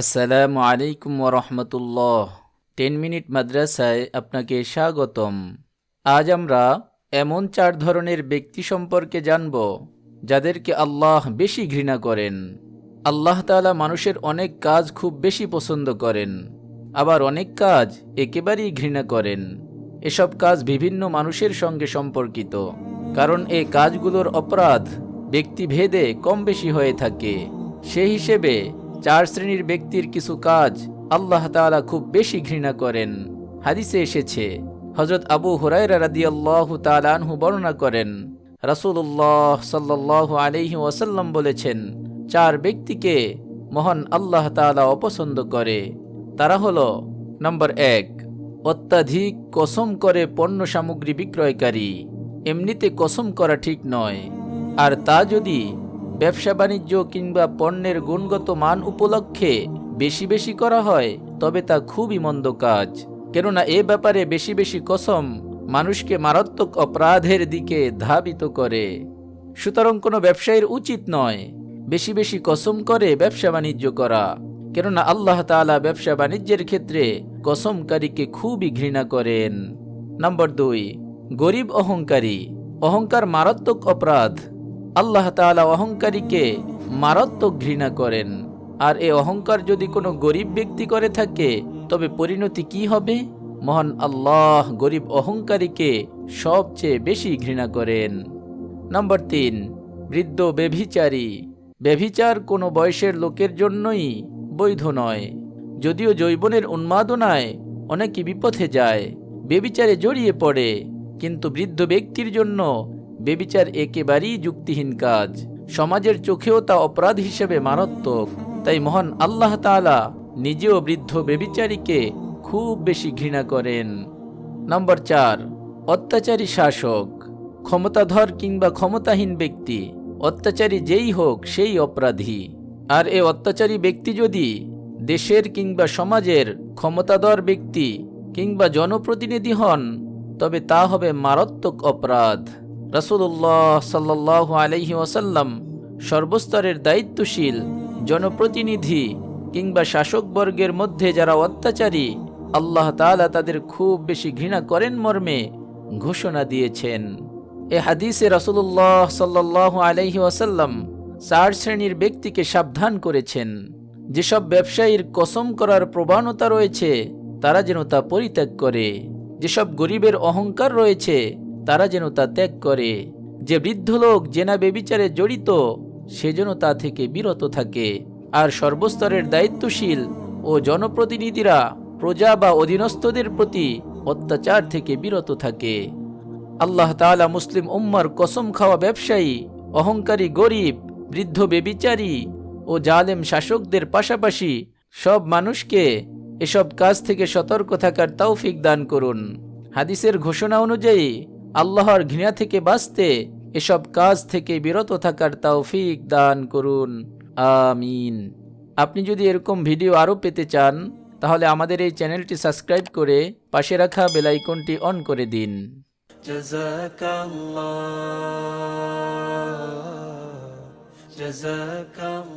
আসসালামু আলাইকুম ওরহমতুল্লাহ টেন মিনিট মাদ্রাসায় আপনাকে স্বাগতম। আজ আমরা এমন চার ধরনের ব্যক্তি সম্পর্কে জানব, যাদেরকে আল্লাহ বেশি ঘৃণা করেন। আল্লাহ তালা মানুষের অনেক কাজ খুব বেশি পছন্দ করেন, আবার অনেক কাজ একেবারেই ঘৃণা করেন। এসব কাজ বিভিন্ন মানুষের সঙ্গে সম্পর্কিত, কারণ এই কাজগুলোর অপরাধ ব্যক্তিভেদে কম বেশি হয়ে থাকে। সেই হিসেবে চার শ্রেণির ব্যক্তির কিছু কাজ আল্লাহ তাআলা খুব বেশি ঘৃণা করেন। হাদিসে এসেছে হজরত আবু হুরায়রা রাদিয়াল্লাহু তাআলা আনহু বর্ণনা করেন, রাসূলুল্লাহ সাল্লাল্লাহু আলাইহি ওয়াসাল্লাম বলেছেন, চার ব্যক্তিকে মহান আল্লাহ তালা অপছন্দ করে। তারা হলো, নম্বর এক, অত্যাধিক কসম করে পণ্য সামগ্রী বিক্রয়কারী। এমনিতে কসম করা ঠিক নয়। আর তা যদি ব্যবসা বাণিজ্য কিংবা পণ্যের গুণগত মান উপলক্ষে বেশি বেশি করা হয়, তবে তা খুবই মন্দ কাজ। কেননা এ ব্যাপারে বেশি বেশি কসম মানুষকে মারাত্মক অপরাধের দিকে ধাবিত করে। সুতরাং কোনো ব্যবসায়ীর উচিত নয় বেশি বেশি কসম করে ব্যবসা বাণিজ্য করা। কেননা আল্লাহ তাআলা ব্যবসা বাণিজ্যের ক্ষেত্রে কসমকারীকে খুবই ঘৃণা করেন। নম্বর দুই, গরিব অহংকারী। অহংকার মারাত্মক অপরাধ। আল্লাহ তাআলা অহংকারীকে মারাত্মক ঘৃণা করেন। আর এ অহংকার যদি কোনো গরিব ব্যক্তি করে থাকে, তবে পরিণতি কি হবে? মহান আল্লাহ গরিব অহংকারীকে সবচেয়ে বেশি ঘৃণা করেন। নম্বর তিন, বৃদ্ধ বেভিচারী বেভিচার কোনো বয়সের লোকের জন্যই বৈধ নয়। যদিও যৌবনের উন্মাদনায় অনেকে বিপথে যায় বেবিচারে জড়িয়ে পড়ে, কিন্তু বৃদ্ধ ব্যক্তির জন্য বেবিচার একেবারেই যুক্তিহীন কাজ। সমাজের চোখেও তা অপরাধ হিসেবে মারাত্মক। তাই মহান আল্লাহ তাআলা নিজেও বৃদ্ধ বেবিচারীকে খুব বেশি ঘৃণা করেন। নম্বর চার, অত্যাচারী শাসক। ক্ষমতাধর কিংবা ক্ষমতাহীন ব্যক্তি, অত্যাচারী যেই হোক সেই অপরাধী। আর এ অত্যাচারী ব্যক্তি যদি দেশের কিংবা সমাজের ক্ষমতাধর ব্যক্তি কিংবা জনপ্রতিনিধি হন, তবে তা হবে মারাত্মক অপরাধ। রাসূলুল্লাহ সাল্লাল্লাহু আলাইহি ওয়াসাল্লাম সর্বস্তরের দায়িত্বশীল জনপ্রতিনিধি কিংবা শাসকবর্গের মধ্যে যারা অত্যাচারী, আল্লাহ তাআলা তাদের খুব বেশি ঘৃণা করেন মর্মে ঘোষণা দিয়েছেন। এ হাদিসে রাসূলুল্লাহ সাল্লাল্লাহু আলাইহি ওয়াসাল্লাম চার শ্রেণির ব্যক্তিকে সাবধান করেছেন। যেসব ব্যবসায়ীর কসম করার প্রবণতা রয়েছে, তারা যেন তা পরিত্যাগ করে। যেসব গরিবের অহংকার রয়েছে তারা যেন তা ত্যাগ করে। যে বৃদ্ধ লোক জেনা বেবিচারে জড়িত, সে যেন তা থেকে বিরত থাকে। আর সর্বস্তরের দায়িত্বশীল ও জনপ্রতিনিধিরা প্রজা বা অধীনস্থদের প্রতি অত্যাচার থেকে বিরত থাকে। আল্লাহ তাআলা মুসলিম উম্মার কসম খাওয়া ব্যবসায়ী, অহংকারী, গরিব, বৃদ্ধ বেবিচারী ও জালেম শাসকদের পাশাপাশি সব মানুষকে এসব কাজ থেকে সতর্ক থাকার তৌফিক দান করুন। হাদিসের ঘোষণা অনুযায়ী আল্লাহর ঘৃণা থেকে বাঁচতে এসব কাজ থেকে বিরত থাকার তৌফিক দান করুন। আমিন। আপনি যদি এরকম ভিডিও আরও পেতে চান, তাহলে আমাদের এই চ্যানেলটি সাবস্ক্রাইব করে পাশে রাখা বেলাইকনটি অন করে দিন। জাযাকাল্লাহ জাযাকাল্লাহ।